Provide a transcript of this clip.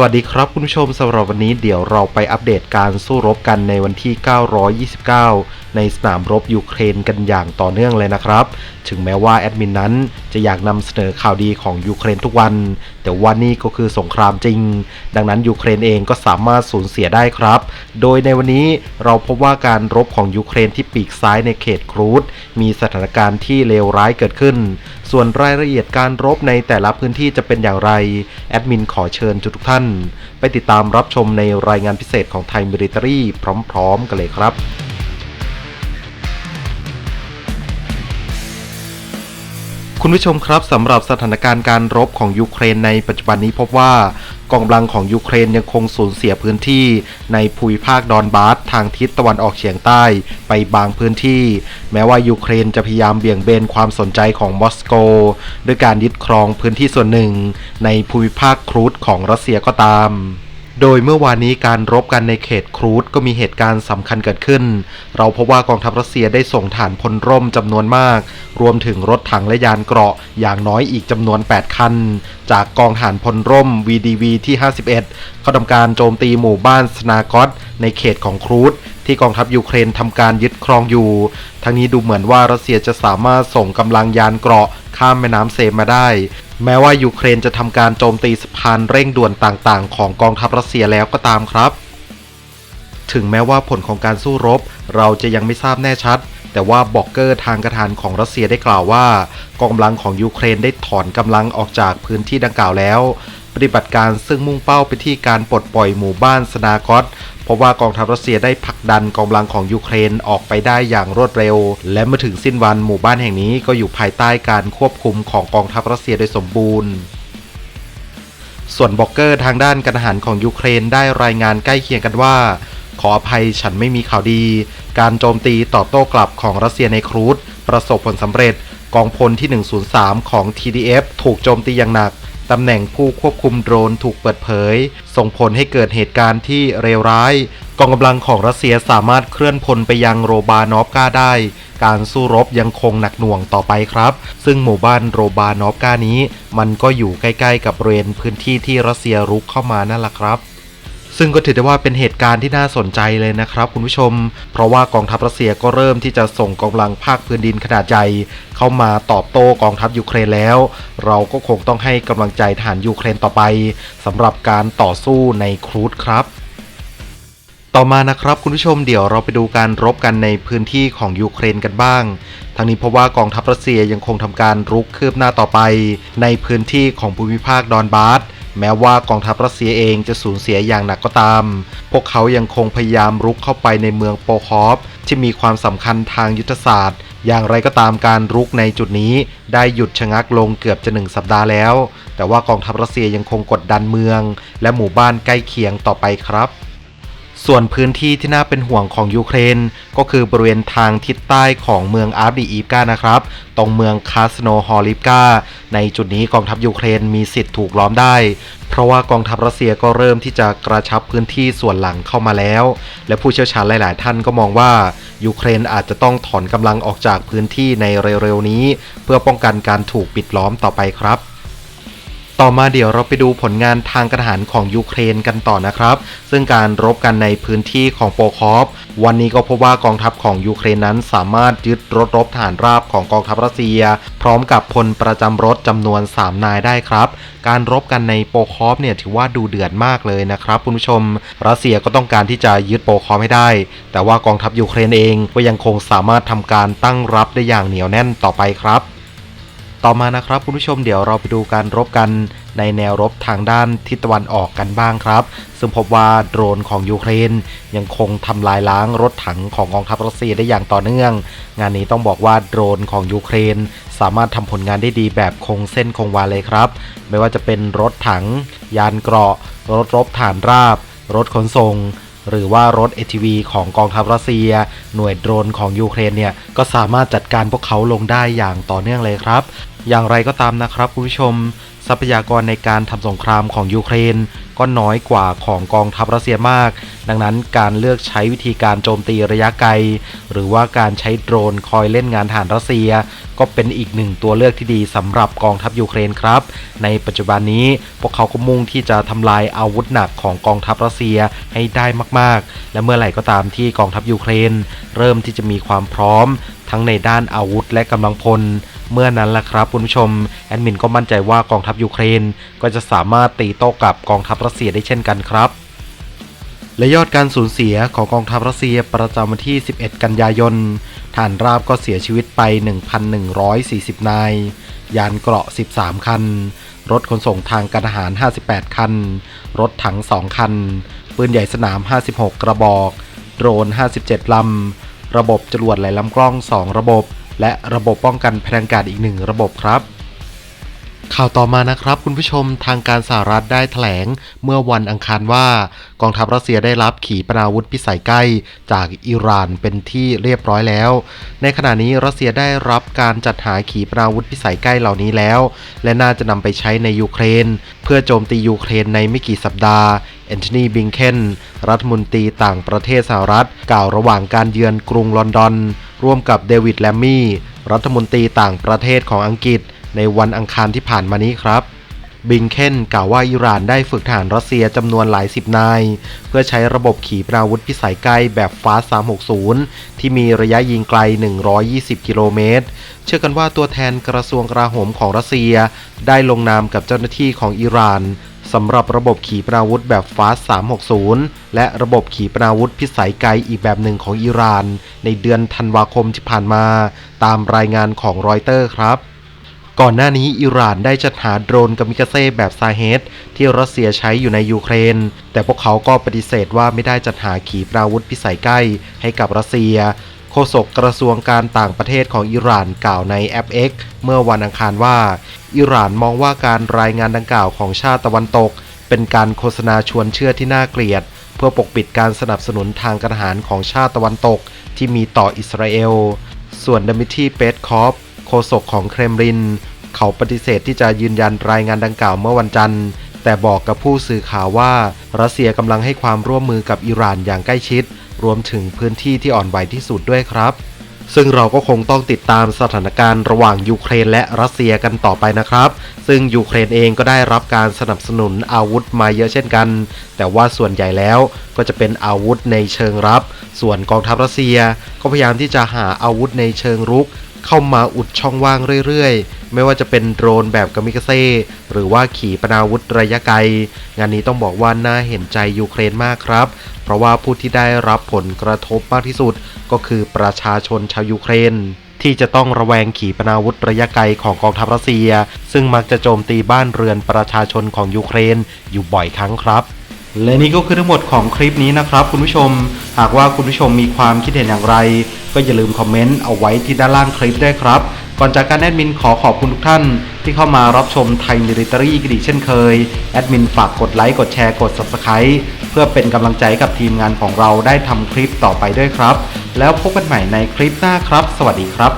วัสดีครับคุณผู้ชมสำหรับวันนี้เดี๋ยวเราไปอัปเดตการสู้รบกันในวันที่ 929 ในสนามรบยูเครนกันอย่างต่อเนื่องเลยนะครับ ถึงแม้ว่าแอดมินนั้นจะอยากนำเสนอข่าวดีของยูเครนทุกวัน แต่ว่านี่ก็คือสงครามจริง ดังนั้นยูเครนเองก็สามารถสูญเสียได้ครับ โดยในวันนี้เราพบว่าการรบของยูเครนที่ปีกซ้ายในเขตครูดมีสถานการณ์ที่เลวร้ายเกิดขึ้น ส่วนรายละเอียดการรบในแต่ละพื้นที่จะเป็นอย่างไร แอดมินขอเชิญทุกท่าน ไปติดตามรับชมในรายงานพิเศษของไทยมิลิ t รีพร้อมๆ กันเลยครับคุณผู้ชมครับสำหรับสถานการณ์การรบของยูเครนในปัจจุบันนี้พบว่า กองกำลังของยูเครนยังคงสูญเสียพื้นที่ในภูมิภาคดอนบาสทางทิศตะวันออกเฉียงใต้ไปบางพื้นที่ แม้ว่ายูเครนจะพยายามเบี่ยงเบนความสนใจของมอสโกด้วยการยึดครองพื้นที่ส่วนหนึ่ง ในภูมิภาคครูดของรัสเซียก็ตาม โดยเมื่อวานนี้การรบกันในเขตครูดก็มีเหตุการณ์สำคัญเกิดขึ้น เราพบว่ากองทัพรัสเซียได้ส่งฐานพลร่มจำนวนมาก รวมถึงรถถังและยานเกราะอย่างน้อยอีกจำนวน 8 คัน จากกองฐานพลร่ม VDV ที่ 51 เข้าทำการโจมตีหมู่บ้านสนากอตในเขตของครูดที่กองทัพยูเครนทำการยึดครองอยู่ ทั้งนี้ดูเหมือนว่ารัสเซียจะสามารถส่งกำลังยานเกราะข้ามแม่น้ำเซมมาได้ แม้ว่ายูเครนจะทำการโจมตีสะพานเร่งด่วนต่างๆ ของกองทัพรัสเซียแล้วก็ตามครับ ถึงแม้ว่าผลของการสู้รบ เราจะยังไม่ทราบแน่ชัด แต่ว่าบล็อกเกอร์ทางกรทหานของรัสเซียได้กล่าวว่า กองกำลังของยูเครนได้ถอนกำลังออกจากพื้นที่ดังกล่าวแล้ว ปฏิบัติการซึ่งมุ่งเป้าไปที่การปลดปล่อยหมู่บ้านสนากอตเพราะว่ากองทัพรัสเซียได้ผลักดันกองกำลังของยูเครนออกไปได้อย่างรวดเร็ว และเมื่อถึงสิ้นวันหมู่บ้านแห่งนี้ก็อยู่ภายใต้การควบคุมของกองทัพรัสเซียโดยสมบูรณ์ส่วนบล็อกเกอร์ทางด้านการทหารของยูเครนได้รายงานใกล้เคียงกันว่า ขออภัยฉันไม่มีข่าวดี การโจมตีตอบโต้กลับของรัสเซียในครูดประสบผลสำเร็จ กองพลที่ 103 ของ TDF ถูกโจมตีอย่างหนัก ตำแหน่งผู้ควบคุมโดรนถูกเปิดเผย ส่งผลให้เกิดเหตุการณ์ที่เลวร้าย กองกำลังของรัสเซียสามารถเคลื่อนพลไปยังโรบานอฟกาได้ การสู้รบยังคงหนักหน่วงต่อไปครับ ซึ่งหมู่บ้านโรบานอฟกานี้ มันก็อยู่ใกล้ๆกับบริเวณพื้นที่ที่รัสเซียรุกเข้ามานั่นแหละครับ ซึ่งก็ถือได้ว่าเป็นเหตุการณ์ที่น่าสนใจเลยนะครับคุณผู้ชม เพราะว่ากองทัพรัสเซียก็เริ่มที่จะส่งกำลังภาคพื้นดินขนาดใหญ่เข้ามาตอบโต้กองทัพยูเครนแล้ว เราก็คงต้องให้กำลังใจทหารยูเครนต่อไปสำหรับการต่อสู้ในครูดครับต่อมานะครับคุณผู้ชมเดี๋ยวเราไปดูการรบกันในพื้นที่ของยูเครนกันบ้างทั้งนี้เพราะว่ากองทัพรัสเซียยังคงทำการรุกคืบหน้าต่อไป ในพื้นที่ของภูมิภาคดอนบาส แม้ว่ากองทัพรัสเซียเองจะสูญเสียอย่างหนักก็ตาม พวกเขายังคงพยายามรุกเข้าไปในเมืองโปคอฟที่มีความสำคัญทางยุทธศาสตร์ อย่างไรก็ตามการรุกในจุดนี้ได้หยุดชะงักลงเกือบจะหนึ่งสัปดาห์แล้ว แต่ว่ากองทัพรัสเซียยังคงกดดันเมือง และหมู่บ้านใกล้เคียงต่อไปครับ ส่วนพื้นที่ที่น่าเป็นห่วงของยูเครน ก็คือบริเวณทางทิศใต้ของเมืองอาร์ดีอีฟกานะครับ ตรงเมืองคาสโนฮอลิฟกาในจุดนี้กองทัพยูเครนมีสิทธิ์ถูกล้อมได้ เพราะว่ากองทัพรัสเซียก็เริ่มที่จะกระชับพื้นที่ส่วนหลังเข้ามาแล้ว และผู้เชี่ยวชาญหลาย ๆ ท่านก็มองว่ายูเครนอาจจะต้องถอนกำลังออกจากพื้นที่ในเร็ว ๆ นี้ เพื่อป้องกันการถูกปิดล้อมต่อไปครับ ต่อมาเดี๋ยวเราไปดูผลงานทางการทหารของยูเครนกันต่อนะครับ ซึ่งการรบกันในพื้นที่ของโปคอฟวันนี้ก็พบว่ากองทัพของยูเครนนั้นสามารถยึดรถรบฐานราบของกองทัพรัสเซีย พร้อมกับพลประจำรถจำนวน 3 นายได้ครับ การรบกันในโปคอฟเนี่ยถือว่าดูเดือดมากเลยนะครับคุณผู้ชม รัสเซียก็ต้องการที่จะยึดโปคอฟให้ได้ แต่ว่ากองทัพยูเครนเองก็ยังคงสามารถทำการตั้งรับได้อย่างเหนียวแน่นต่อไปครับ ต่อมานะครับคุณผู้ชมเดี๋ยวเราไปดูการรบกันในแนวรบทางด้านทิศตะวันออกกันบ้างครับ ซึ่งพบว่าโดรนของยูเครน ยังคงทำลายล้างรถถังของกองทัพรัสเซียได้อย่างต่อเนื่อง งานนี้ต้องบอกว่าโดรนของยูเครน สามารถทำผลงานได้ดีแบบคงเส้นคงวาเลยครับ ไม่ว่าจะเป็นรถถัง ยานเกราะ รถรบฐานราบ รถขนส่งหรือว่ารถ ATV ของกองทัพรัสเซีย หน่วยโดรนของยูเครนเนี่ย ก็สามารถจัดการพวกเขาลงได้อย่างต่อเนื่องเลยครับ อย่างไรก็ตามนะครับคุณผู้ชม ทรัพยากรในการทำสงครามของยูเครน ก็น้อยกว่าของกองทัพรัสเซียมาก ดังนั้นการเลือกใช้วิธีการโจมตีระยะไกล หรือว่าการใช้โดรนคอยเล่นงานฐานรัสเซีย ก็เป็นอีกหนึ่งตัวเลือกที่ดีสำหรับกองทัพยูเครนครับ ในปัจจุบันนี้พวกเขาก็มุ่งที่จะทำลายอาวุธหนักของกองทัพรัสเซียให้ได้มากๆ และเมื่อไหร่ก็ตามที่กองทัพยูเครน เริ่มที่จะมีความพร้อม ทั้งในด้านอาวุธและกำลังพล เมื่อนั้นล่ะครับคุณผู้ชมแอดมินก็มั่นใจว่ากองทัพยูเครน ก็จะสามารถตีโต้กับกองทัพรัสเซียได้เช่นกันครับและยอดการสูญเสียของกองทัพรัสเซียประจำวันที่ 11 กันยายน ฐานราบก็เสียชีวิตไป 1,140 นาย ยานเกราะ 13 คัน รถขนส่งทางการทหาร 58 คัน รถถัง 2 คัน ปืนใหญ่สนาม 56 กระบอก โดรน 57 ลำ ระบบจรวดไหลลำกล้อง 2 ระบบ และระบบป้องกันพลังการอีก1ระบบครับ ข่าวต่อมานะครับ คุณผู้ชมทางการสหรัฐได้แถลงเมื่อวันอังคารว่า กองทัพรัสเซียได้รับขีปนาวุธพิสัยใกล้จากอิหร่านเป็นที่เรียบร้อยแล้ว ในขณะนี้รัสเซียได้รับการจัดหาขีปนาวุธพิสัยใกล้เหล่านี้แล้ว และน่าจะนำไปใช้ในยูเครน เพื่อโจมตียูเครนในไม่กี่สัปดาห์ แอนโทนีบิงเคนรัฐมนตรีต่างประเทศสหรัฐ กล่าวระหว่างการเยือนกรุงลอนดอน ร่วมกับเดวิดแลมมี่รัฐมนตรีต่างประเทศของอังกฤษ ในวันอังคารที่ผ่านมานี้ครับบิงเคนกล่าวว่าอิหร่านได้ฝึกทหารรัสเซียจำนวนหลายสิบนาย เพื่อใช้ระบบขีปนาวุธพิสัยใกล้แบบฟาส360 ที่มีระยะยิงไกล 120 กิโลเมตร เชื่อกันว่าตัวแทนกระทรวงกลาโหมของรัสเซีย ได้ลงนามกับเจ้าหน้าที่ของอิหร่าน สำหรับระบบขีปนาวุธแบบฟาส360 และระบบขีปนาวุธพิสัยไกลอีกแบบหนึ่งของอิหร่าน ในเดือนธันวาคมที่ผ่านมา ตามรายงานของรอยเตอร์ครับก่อนหน้านี้อิหร่านได้จัดหาโดรนกามิกาเซ่แบบซาเฮดที่รัสเซียใช้อยู่ในยูเครน แต่พวกเขาก็ปฏิเสธว่าไม่ได้จัดหาขีปนาวุธพิสัยใกล้ให้กับรัสเซีย โฆษกกระทรวงการต่างประเทศของอิหร่านกล่าวในแอป X เมื่อวันอังคารว่า อิหร่านมองว่าการรายงานดังกล่าวของชาติตะวันตก เป็นการโฆษณาชวนเชื่อที่น่าเกลียด เพื่อปกปิดการสนับสนุนทางการทหารของชาติตะวันตก ที่มีต่ออิสราเอล ส่วนดมิทีเปสคอฟโฆษกของเครมลิน เขาปฏิเสธที่จะยืนยันรายงานดังกล่าวเมื่อวันจันทร์แต่บอกกับผู้สื่อข่าวว่า รัสเซียกำลังให้ความร่วมมือกับอิหร่านอย่างใกล้ชิด รวมถึงพื้นที่ที่อ่อนไหวที่สุดด้วยครับ ซึ่งเราก็คงต้องติดตามสถานการณ์ระหว่างยูเครนและรัสเซียกันต่อไปนะครับ ซึ่งยูเครนเองก็ได้รับการสนับสนุนอาวุธมาเยอะเช่นกัน แต่ว่าส่วนใหญ่แล้วก็จะเป็นอาวุธในเชิงรับ ส่วนกองทัพรัสเซียก็พยายามที่จะหาอาวุธในเชิงรุก เข้ามาอุดช่องว่างเรื่อยๆ ไม่ว่าจะเป็นโดรนแบบกามิกาเซ่หรือว่าขีปนาวุธระยะไกล งานนี้ต้องบอกว่าน่าเห็นใจยูเครนมากครับ เพราะว่าผู้ที่ได้รับผลกระทบมากที่สุด ก็คือประชาชนชาวยูเครนที่จะต้องระแวงขีปนาวุธระยะไกลของกองทัพรัสเซีย ซึ่งมักจะโจมตีบ้านเรือนประชาชนของยูเครนอยู่บ่อยครั้งครับ และนี่ก็คือทั้งหมดของคลิปนี้นะครับคุณผู้ชม หากว่าคุณผู้ชมมีความคิดเห็นอย่างไร ก็อย่าลืมคอมเมนต์เอาไว้ที่ด้านล่างคลิปได้ครับ ก่อนจากการแอดมินขอขอบคุณทุกท่าน ที่เข้ามารับชมไทยมิลิตารี่กันอีกเช่นเคย แอดมินฝากกดไลค์กดแชร์กด Subscribe เพื่อเป็นกำลังใจกับทีมงานของเราได้ทำคลิปต่อไปด้วยครับ แล้วพบกันใหม่ในคลิปหน้าครับ สวัสดีครับ